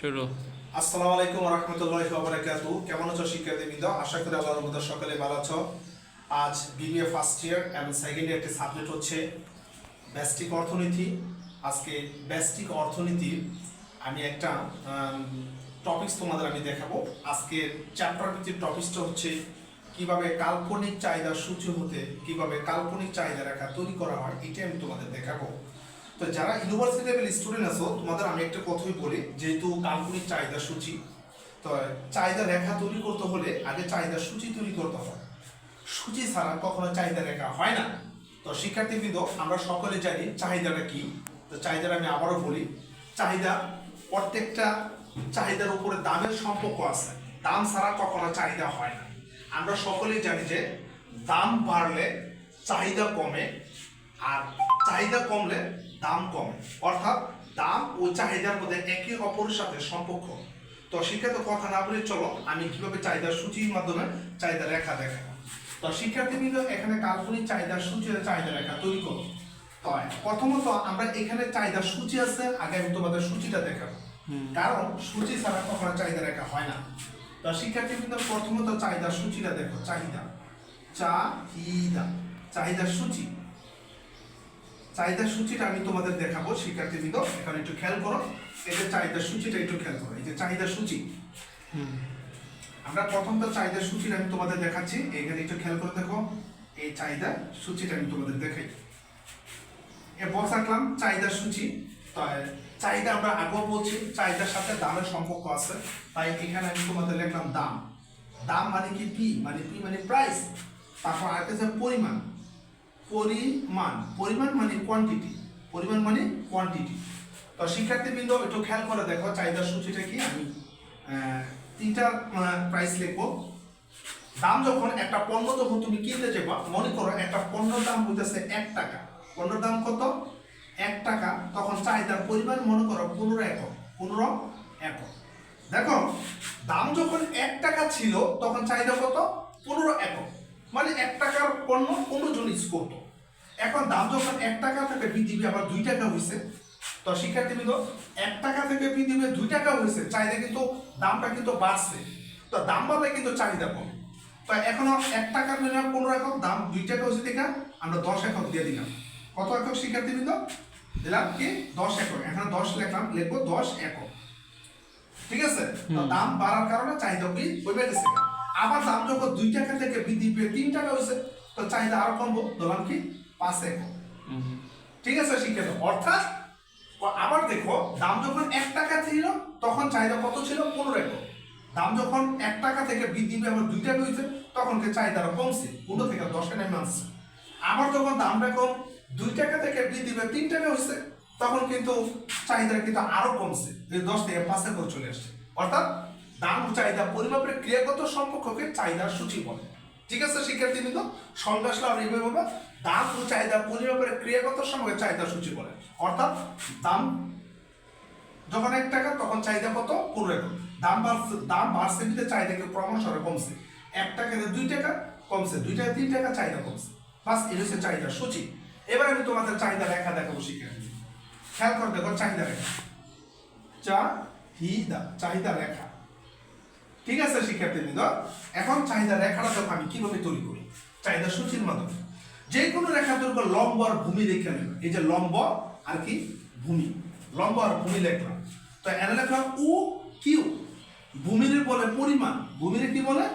শুরু। আসসালামু আলাইকুম রহমতুল্লাহ বারাকাতু কেমন আছো শিক্ষার্থীবৃন্দ? আশা করি আল্লাহর রহমতে সকলে ভালো আছো। আজ বিবিএ ফার্স্ট ইয়ার এবং সেকেন্ড ইয়ার একটি সাবজেক্ট হচ্ছে ব্যষ্টিক অর্থনীতি। আজকে ব্যষ্টিক অর্থনীতির আমি একটা টপিকস তোমাদের আমি দেখাবো। আজকের চ্যাপ্টার ভিত্তিক টপিকসটা হচ্ছে কীভাবে কাল্পনিক চাহিদার সূচি হতে, কীভাবে কাল্পনিক চাহিদা রেখা তৈরি করা হয় এটা আমি তোমাদের দেখাবো। তো যারা ইউনিভার্সিটি লেভেল স্টুডেন্ট আছো, তোমাদের আমি একটা কথাই বলি, যেহেতু কাল্পনিক চাহিদা সূচি, তো চাহিদা রেখা তৈরি করতে হলে আগে চাহিদা সূচি তৈরি করতে হয়। সূচি ছাড়া কখনো চাহিদা রেখা হয় না। তো শিক্ষার্থীবৃন্দ, আমরা সকলে জানি চাহিদাটা কি। তো চাহিদাটা আমি আবারও বলি, চাহিদা প্রত্যেকটা চাহিদার উপরে দামের সম্পর্ক আছে। দাম ছাড়া কখনো চাহিদা হয় না। আমরা সকলেই জানি যে দাম বাড়লে চাহিদা কমে, আর চাহিদা কমলে দাম কমে। অর্থাৎ দাম ও চাহিদার মধ্যে একে অপরের সাথে সম্পর্ক। তো শিক্ষার্থী কথা না বলে চলো আমি কীভাবে চাহিদার সূচির মাধ্যমে চাহিদা রেখা দেখাবো? তো শিক্ষার্থীবৃন্দ এখানে কাল্পনিক চাহিদার সূচি চাহিদা রেখা তৈরি করো। তো প্রথমত আমরা এখানে চাহিদার সূচি আছে আগে আমি তোমাদের সূচিটা দেখাবো। কারণ সূচি ছাড়া কখনো চাহিদা রেখা হয় না। তো শিক্ষার্থীবৃন্দ প্রথমত চাহিদার সূচিটা দেখো চাহিদা। চাহিদা চাহিদার সূচি। চাহিদার সূচিটা আমি তোমাদের দেখাবো শিক্ষার্থীবৃন্দ এখানে একটু খেয়াল করো। এই যে চাহিদার সূচিটা একটু খেয়াল করো এই যে চাহিদার সূচি। আমরা প্রথমত চাহিদার সূচিটা আমি তোমাদের দেখাচ্ছি এখানে একটু খেয়াল করে দেখো এই চাহিদা সূচিটা আমি তোমাদের দেখাই। এ বক্স আঁকলাম চাহিদার সূচি তাই চাহিদা আমরা আগেও বলছি চাহিদার সাথে দামের সম্পর্ক আছে তাই এখানে আমি তোমাদের লিখলাম দাম। দাম মানে কি পি মানে পি মানে প্রাইস তারপর আরেকটা পরিমাণ। পরিমাণ পরিমাণ মানে কোয়ান্টিটি পরিমাণ মানে কোয়ান্টিটি তো শিক্ষার্থীবৃন্দ, একটু খেয়াল করে দেখো, চাহিদার সূচিটা কি? আমি তিনটা প্রাইস লিখব। দাম যখন একটা পণ্য যখন তুমি কিনতে যাবা, মনে করো একটা পণ্যর দাম হইতেছে এক টাকা। পণ্যর দাম কত? এক টাকা। তখন চাহিদার পরিমাণ মনে করো পনেরো একক পনেরো একক। দেখো, দাম যখন এক টাকা ছিল, তখন চাহিদা কত? পনেরো একক। মানে এক টাকার পণ্য পনেরো জন ইউজ করতো। এখন দাম যখন এক টাকা থেকে পেয়ে আবার দুই টাকা হয়েছে তো শিক্ষার্থীবৃন্দ এক টাকা থেকে পেয়ে দুই টাকা হয়েছে চাহিদা কিন্তু দামটা কিন্তু বাড়ছে। তো দাম বাড়লে কিন্তু চাহিদা কম। তো এখনও এক টাকার মিনিমাম পনেরো একক দাম দুই টাকা হয়েছে দেখা আমরা দশ একক দিয়ে দিলাম। কত একক শিক্ষার্থীবৃন্দ? দিলাম কি? দশ একক এখানে দশ লিখলাম লিখব দশ একক ঠিক আছে? তো দাম বাড়ার কারণে চাহিদা কি? কমে গেছে। আবার দাম যখন দুই টাকা থেকে বৃদ্ধি পেয়ে তিন টাকা হয়েছে তো চাহিদা আরও কমবো। ধরলাম কি? পাঁচ একক ঠিক আছে শিক্ষিত। অর্থাৎ আবার দেখো দাম যখন এক টাকা ছিল তখন চাহিদা কত ছিল? পনেরো একক দাম যখন এক টাকা থেকে বৃদ্ধি পেয়ে আবার দুই টাকা হয়েছে তখন কি চাহিদাটা কমছে। পনেরো থেকে দশটা নেমে আসছে আবার যখন দামটা কম দুই টাকা থেকে বৃদ্ধি পেয়ে তিন টাকা হয়েছে তখন কিন্তু চাহিদা কিন্তু আরও কমছে। দশ থেকে পাঁচ একক চলে আসছে। অর্থাৎ দাম চাহিদা পরিমাপের ক্রিয়াগত সম্পর্ককে চাহিদার সূচি বলে। ঠিক আছে, শিক্ষার্থীবৃন্দ? আসলে আমরা এইভাবে বলব, দাম ও চাহিদা পরিমাপের ক্রিয়াগত সঙ্গে চাহিদা সূচি বলে। অর্থাৎ দাম যখন এক টাকা, তখন চাহিদা কত? পনেরো একক দাম বাড়ছে দাম বাড়ছে বিধে চাহিদা কিন্তু ক্রমশ আরও কমছে। এক টাকাতে দুই টাকা কমছে, দুই টাকা তিন টাকা চাহিদা কমছে। বাস, এই হচ্ছে চাহিদা সূচি। এবার আমি তোমাদের চাহিদা রেখা দেখাবো, শিক্ষার্থী। খেয়াল করে দেখো, চাহিদা রেখা। চাহিদা চাহিদা রেখা। ঠিক আছে, শিক্ষার্থীবৃন্দ? এখন চাহিদা রেখাটা দেখো আমি কীভাবে তৈরি করি? চাহিদা সূচির মাধ্যমে। যে কোনো রেখা তৈরি লম্ব আর ভূমি রেখা নেবে এই যে লম্ব আর কি ভূমি। লম্ব আর ভূমি লিখলাম। তো এনে লিখলাম ও কিউ ভূমির বলে পরিমাণ। ভূমির কি বলে?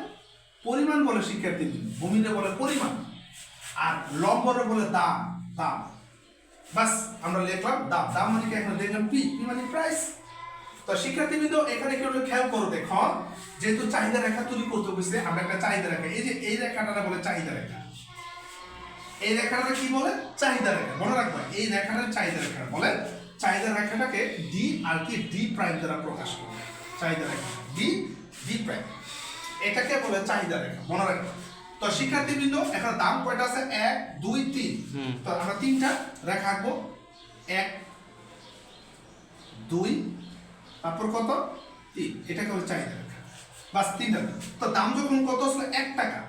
পরিমাণ বলে শিক্ষার্থী ভূমিরে বলে পরিমাণ। আর লম্বরে বলে দাম। দাম। বাস, আমরা লিখলাম দাম। দাম মানে কি? এখানে লিখলাম পি। পি মানে প্রাইস তো শিক্ষার্থীবৃন্দ এখানে কেউ খেয়াল করো দেখো যেহেতু চাহিদা রেখা তৈরি করতে আমরা একটা চাহিদা রেখা এই যে এই রেখাটা বলে চাহিদা রেখা। এই রেখাটা কি বলে? চাহিদা রেখা। মনে রাখবে এই রেখাটা চাহিদা রেখা। বলে চাহিদা রেখাটাকে ডি আর কি ডি প্রাইম দ্বারা প্রকাশ করে। চাহিদা রেখা। ডি ডি প্রাইম এটাকে বলে চাহিদা রেখা। মনে রাখবে। তো শিক্ষার্থীবৃন্দ এখানে দাম কয়টা আছে? এক দুই তিন। তো আমরা তিনটা রেখা আঁকবো। এক দুই তারপর কত? তিন। এটাকে বলে চাহিদা রেখা বাস তিনটা তো দাম যখন কত আসলে? এক টাকা।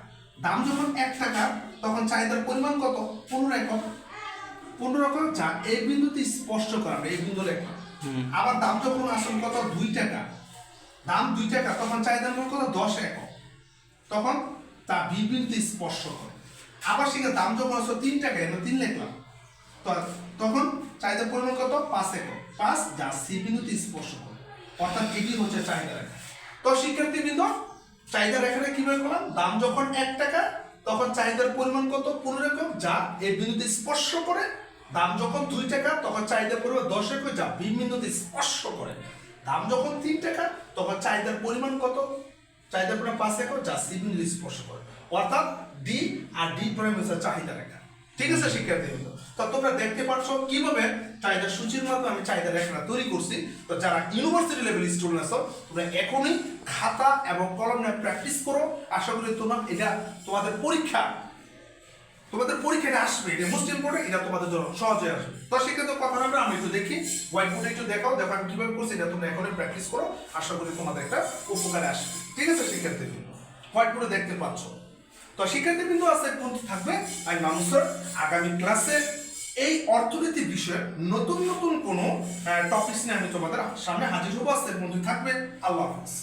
দাম যখন এক টাকা তখন চাহিদার পরিমাণ কত? পনেরো একক। পনেরো একক যা এই বিন্দুতে স্পষ্ট করা এই বিন্দু লেখা। আবার দাম যখন আসল কত? দুই টাকা। দাম দুই টাকা তখন চাহিদার মূল্য কত? দশ একক। তখন তা বিবৃতি স্পর্শ করে। আবার সেখানে দাম যখন আসলো তিন টাকা এনে তিন লিখলাম। তখন চাহিদার পরিমাণ কত? পাঁচ একক। পাঁচ যা সি বিন্দুতে স্পর্শ করে। অর্থাৎ এটি হচ্ছে চাহিদা রেখা। তো শিক্ষার্থী বৃন্দ চাহিদা রেখাটা কীভাবে করলাম? দাম যখন এক টাকা, তখন চাহিদার পরিমাণ কত? পনেরো একক যা এই বিন্দুতে স্পর্শ করে, দাম যখন দুই টাকা, তখন চাহিদার পরিমাণ দশ একক যা বি বিন্দুতে স্পর্শ করে। দাম যখন তিন টাকা, তখন চাহিদার পরিমাণ কত? চাহিদার পরিমাণ পাঁচ একক যা সি বিন্দুতে স্পর্শ করে। অর্থাৎ ডি আর ডি পরিমাণ হচ্ছে চাহিদা রেখা। ঠিক আছে শিক্ষার্থী তো তোমরা দেখতে পাচ্ছ কীভাবে চাহিদা সূচির মাধ্যমে আমি চাহিদা রেখাটা তৈরি করছি। তো যারা ইউনিভার্সিটি লেভেল স্টুডেন্ট আছো, তোমরা এখনই খাতা এবং কলম নিয়ে প্র্যাকটিস করো। আশা করি তোমার এটা তোমাদের পরীক্ষা, তোমাদের পরীক্ষাটা আসবে। এটা মোস্ট ইম্পর্টেন্ট এটা তোমাদের জন্য সহজে আসবে। তো সেক্ষেত্রে কথা হবে আমি একটু দেখি হোয়াইট বোর্ডে একটু দেখাও, দেখো আমি কীভাবে করছি, এটা তোমরা এখনই প্র্যাকটিস করো। আশা করি তোমাদের একটা উপকারে আসবে। ঠিক আছে শিক্ষার্থী হোয়াইট বোর্ডে দেখতে পাচ্ছ। তো শিক্ষার্থী বিন্দু আছে পর্যন্ত থাকবে। আমি মানুষের আগামী ক্লাসে এই অর্থনীতি বিষয়ে নতুন নতুন কোনো টপিক নিয়ে আমি তোমাদের সামনে হাজির হব। আজকের মধ্যে থাকবে আল্লাহ হাফিজ।